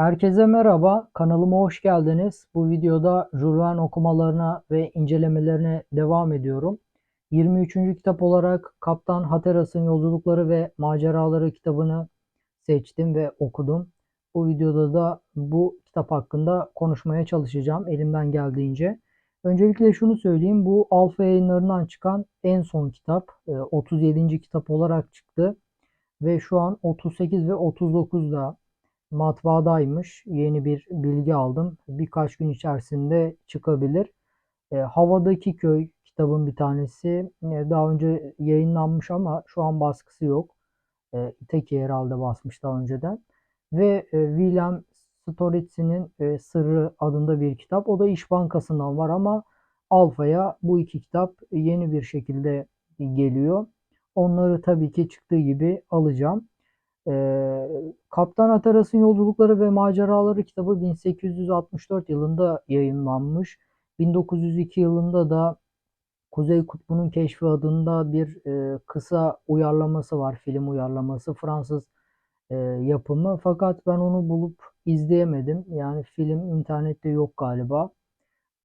Herkese merhaba, kanalıma hoş geldiniz. Bu videoda Jules Verne okumalarına ve incelemelerine devam ediyorum. 23. kitap olarak Kaptan Hatteras'ın Yolculukları ve Maceraları kitabını seçtim ve okudum. Bu videoda da bu kitap hakkında konuşmaya çalışacağım elimden geldiğince. Öncelikle şunu söyleyeyim, bu Alfa yayınlarından çıkan en son kitap, 37. kitap olarak çıktı. Ve şu an 38 ve 39'da matbaadaymış. Yeni bir bilgi aldım. Birkaç gün içerisinde çıkabilir. E, Havadaki Köy kitabın bir tanesi. E, daha önce yayınlanmış ama şu an baskısı yok. E, İtaki herhalde basmış daha önceden. Ve e, William Storitz'in e, Sırrı adında bir kitap. O da İş Bankası'ndan var ama Alfa'ya bu iki kitap yeni bir şekilde geliyor. Onları tabii ki çıktığı gibi alacağım. Ee, Kaptan Hatteras'ın Yolculukları ve Maceraları kitabı 1864 yılında yayınlanmış. 1902 yılında da Kuzey Kutbu'nun Keşfi adında bir e, kısa uyarlaması var, film uyarlaması, Fransız e, yapımı. Fakat ben onu bulup izleyemedim. Yani film internette yok galiba.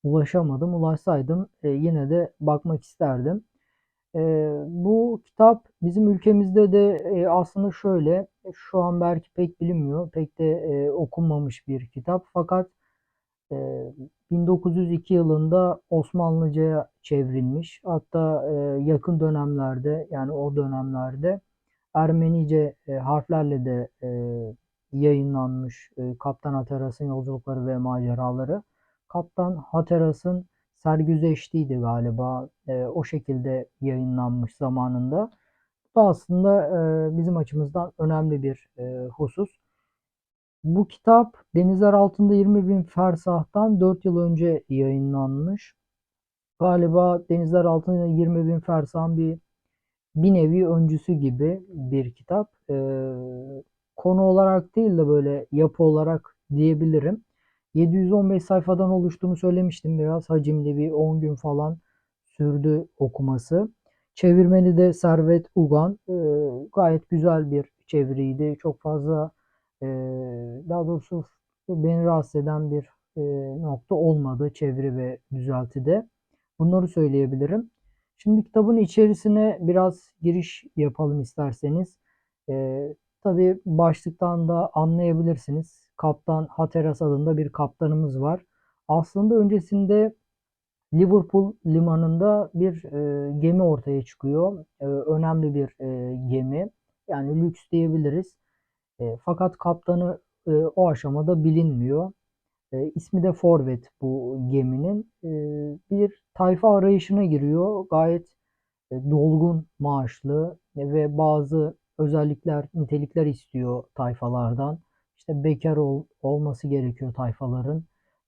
Ulaşamadım. Ulaşsaydım e, yine de bakmak isterdim. Ee, bu kitap bizim ülkemizde de e, aslında şöyle, şu an belki pek bilinmiyor, pek de e, okunmamış bir kitap. Fakat e, 1902 yılında Osmanlıca'ya çevrilmiş. Hatta e, yakın dönemlerde yani o dönemlerde Ermenice e, harflerle de e, yayınlanmış e, Kaptan Hatteras'ın Yolculukları ve Maceraları. Kaptan Hatteras'ın sergüzeştiydi galiba. E, o şekilde yayınlanmış zamanında. Bu da aslında e, bizim açımızdan önemli bir e, husus. Bu kitap Denizler Altında 20 bin fersahtan 4 yıl önce yayınlanmış. Galiba Denizler Altında 20 bin fersahın bir bir nevi öncüsü gibi bir kitap. E, konu olarak değil de böyle yapı olarak diyebilirim. 715 sayfadan oluştuğunu söylemiştim. Biraz hacimli bir 10 gün falan sürdü okuması. Çevirmeni de Servet Ugan. E, gayet güzel bir çeviriydi. Çok fazla e, daha doğrusu beni rahatsız eden bir e, nokta olmadı çeviri ve düzeltide. Bunları söyleyebilirim. Şimdi kitabın içerisine biraz giriş yapalım isterseniz. E, tabii başlıktan da anlayabilirsiniz. Kaptan Hatteras adında bir kaptanımız var. Aslında öncesinde Liverpool limanında bir e, gemi ortaya çıkıyor. E, önemli bir e, gemi. Yani lüks diyebiliriz. E, fakat kaptanı e, o aşamada bilinmiyor. E, ismi de Forvet bu geminin. E, bir tayfa arayışına giriyor. Gayet e, dolgun maaşlı ve bazı özellikler, nitelikler istiyor tayfalardan işte bekar ol, olması gerekiyor tayfaların.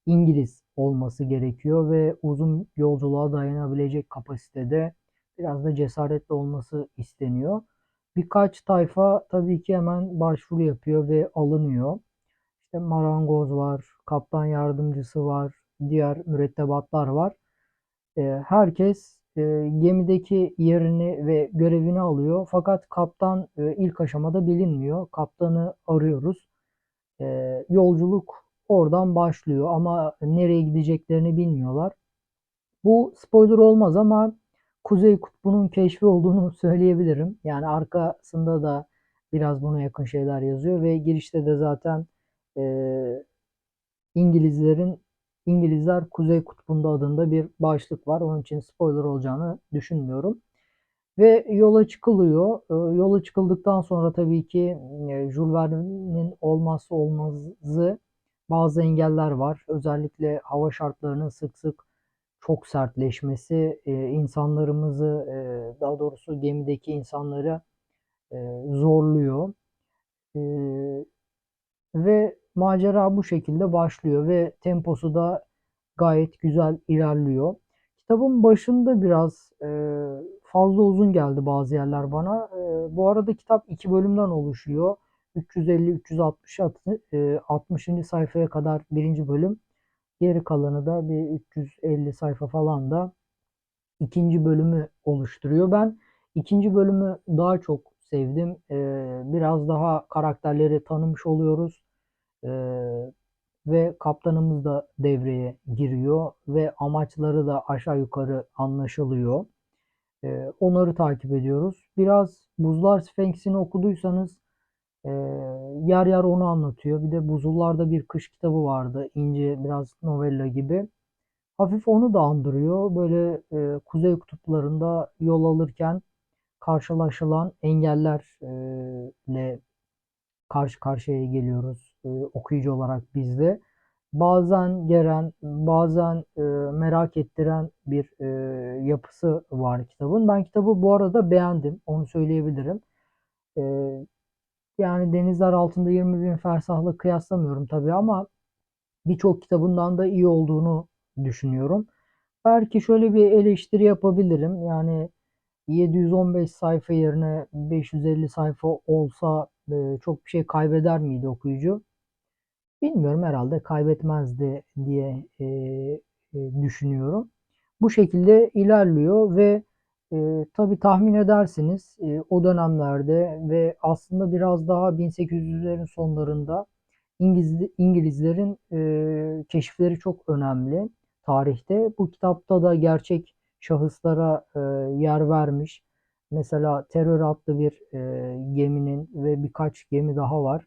İngiliz olması gerekiyor ve uzun yolculuğa dayanabilecek kapasitede biraz da cesaretli olması isteniyor. Birkaç tayfa tabii ki hemen başvuru yapıyor ve alınıyor. İşte marangoz var, kaptan yardımcısı var, diğer mürettebatlar var. Ee, herkes e, gemideki yerini ve görevini alıyor. Fakat kaptan e, ilk aşamada bilinmiyor. Kaptanı arıyoruz e, yolculuk oradan başlıyor ama nereye gideceklerini bilmiyorlar. Bu spoiler olmaz ama Kuzey Kutbu'nun keşfi olduğunu söyleyebilirim. Yani arkasında da biraz buna yakın şeyler yazıyor ve girişte de zaten e, İngilizlerin İngilizler Kuzey Kutbu'nda adında bir başlık var. Onun için spoiler olacağını düşünmüyorum. Ve yola çıkılıyor. Ee, yola çıkıldıktan sonra tabii ki e, Jules Verne'in olmazsa olmazı bazı engeller var. Özellikle hava şartlarının sık sık çok sertleşmesi e, insanlarımızı e, daha doğrusu gemideki insanları zorluyor. Ve macera bu şekilde başlıyor ve temposu da gayet güzel ilerliyor. Kitabın başında biraz fazla uzun geldi bazı yerler bana. E, bu arada kitap iki bölümden oluşuyor. 350-360 60. E, sayfaya kadar birinci bölüm. Geri kalanı da bir 350 sayfa falan da ikinci bölümü oluşturuyor. Ben ikinci bölümü daha çok sevdim. E, biraz daha karakterleri tanımış oluyoruz. Ve kaptanımız da devreye giriyor ve amaçları da aşağı yukarı anlaşılıyor. Ee, onları takip ediyoruz. Biraz Buzlar Sfenks'ini okuduysanız e, yer yer onu anlatıyor. Bir de Buzullar'da bir kış kitabı vardı. İnce biraz novella gibi. Hafif onu da andırıyor. Böyle e, kuzey kutuplarında yol alırken karşılaşılan engellerle karşı karşıya geliyoruz e, okuyucu olarak biz de. Bazen geren, bazen e, merak ettiren bir e, yapısı var kitabın. Ben kitabı bu arada beğendim, onu söyleyebilirim. E, yani Denizler Altında 20 bin fersahla kıyaslamıyorum tabii ama birçok kitabından da iyi olduğunu düşünüyorum. Belki şöyle bir eleştiri yapabilirim. Yani 715 sayfa yerine 550 sayfa olsa e, çok bir şey kaybeder miydi okuyucu? Bilmiyorum herhalde kaybetmezdi diye e, e, düşünüyorum. Bu şekilde ilerliyor ve e, tabii tahmin edersiniz e, o dönemlerde ve aslında biraz daha 1800'lerin sonlarında İngiliz, İngilizlerin e, keşifleri çok önemli tarihte. Bu kitapta da gerçek şahıslara e, yer vermiş. Mesela Terör adlı bir e, geminin ve birkaç gemi daha var.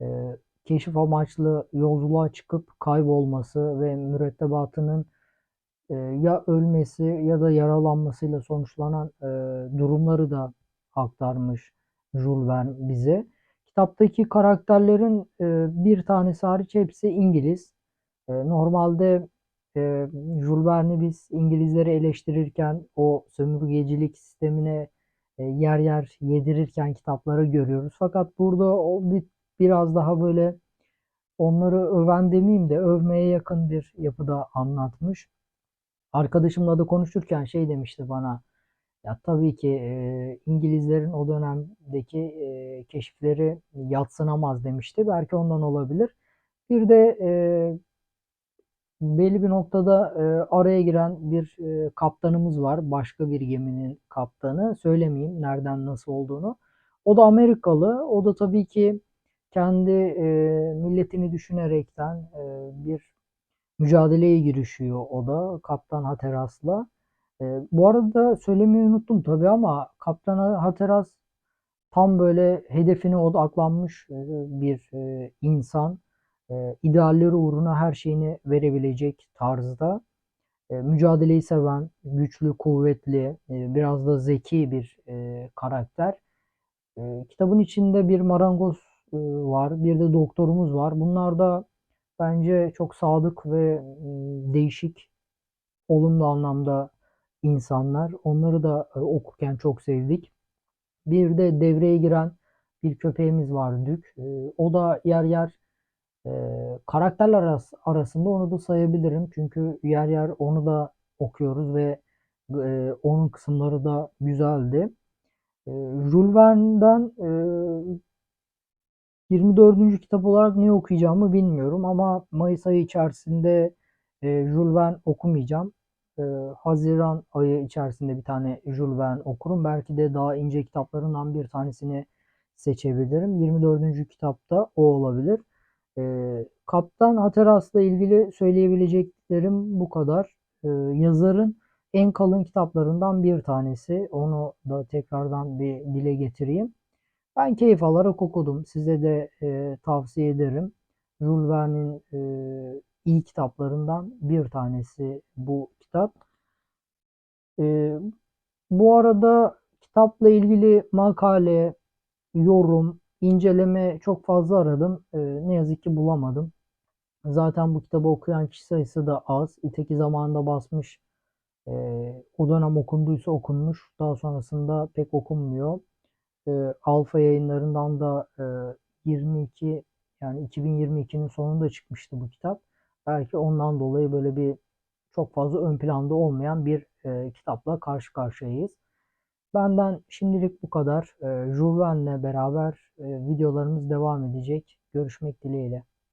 E, keşif amaçlı yolculuğa çıkıp kaybolması ve mürettebatının e, ya ölmesi ya da yaralanmasıyla sonuçlanan e, durumları da aktarmış Jules Verne bize. Kitaptaki karakterlerin e, bir tanesi hariç hepsi İngiliz. E, normalde e, Jules Verne'i biz İngilizleri eleştirirken o sömürgecilik sistemine e, yer yer yedirirken kitapları görüyoruz. Fakat burada o bir, biraz daha böyle onları öven demeyeyim de övmeye yakın bir yapıda anlatmış. Arkadaşımla da konuşurken şey demişti bana. Ya tabii ki e, İngilizlerin o dönemdeki e, keşifleri yadsınamaz demişti. Belki ondan olabilir. Bir de e, belli bir noktada e, araya giren bir e, kaptanımız var. Başka bir geminin kaptanı. Söylemeyeyim nereden nasıl olduğunu. O da Amerikalı. O da tabii ki kendi e, milletini düşünerekten e, bir mücadeleye girişiyor o da Kaptan Hateras'la. E, bu arada söylemeyi unuttum tabii ama Kaptan Hateras tam böyle hedefine odaklanmış e, bir e, insan. E, idealleri uğruna her şeyini verebilecek tarzda. E, mücadeleyi seven, güçlü, kuvvetli, e, biraz da zeki bir e, karakter. E, kitabın içinde bir marangoz e, var, bir de doktorumuz var. Bunlar da bence çok sadık ve e, değişik, olumlu anlamda insanlar. Onları da e, okurken çok sevdik. Bir de devreye giren bir köpeğimiz var Dük. E, o da yer yer e, karakterler aras arasında onu da sayabilirim. Çünkü yer yer onu da okuyoruz ve e, onun kısımları da güzeldi. E, Jules Verne'den e, 24. kitap olarak ne okuyacağımı bilmiyorum ama Mayıs ayı içerisinde e, Jules Verne okumayacağım. E, Haziran ayı içerisinde bir tane Jules Verne okurum. Belki de daha ince kitaplarından bir tanesini seçebilirim. 24. kitapta o olabilir. E, Kaptan Hatteras'la ilgili söyleyebileceklerim bu kadar. E, yazarın en kalın kitaplarından bir tanesi. Onu da tekrardan bir dile getireyim. Ben keyif alarak okudum. Size de e, tavsiye ederim. Jules Verne'in e, iyi kitaplarından bir tanesi bu kitap. E, bu arada kitapla ilgili makale, yorum, inceleme çok fazla aradım. E, ne yazık ki bulamadım. Zaten bu kitabı okuyan kişi sayısı da az. İteki zamanında basmış. E, o dönem okunduysa okunmuş. Daha sonrasında pek okunmuyor e, Alfa yayınlarından da e, 22 yani 2022'nin sonunda çıkmıştı bu kitap. Belki ondan dolayı böyle bir çok fazla ön planda olmayan bir e, kitapla karşı karşıyayız. Benden şimdilik bu kadar. E, Jules Verne'le beraber e, videolarımız devam edecek. Görüşmek dileğiyle.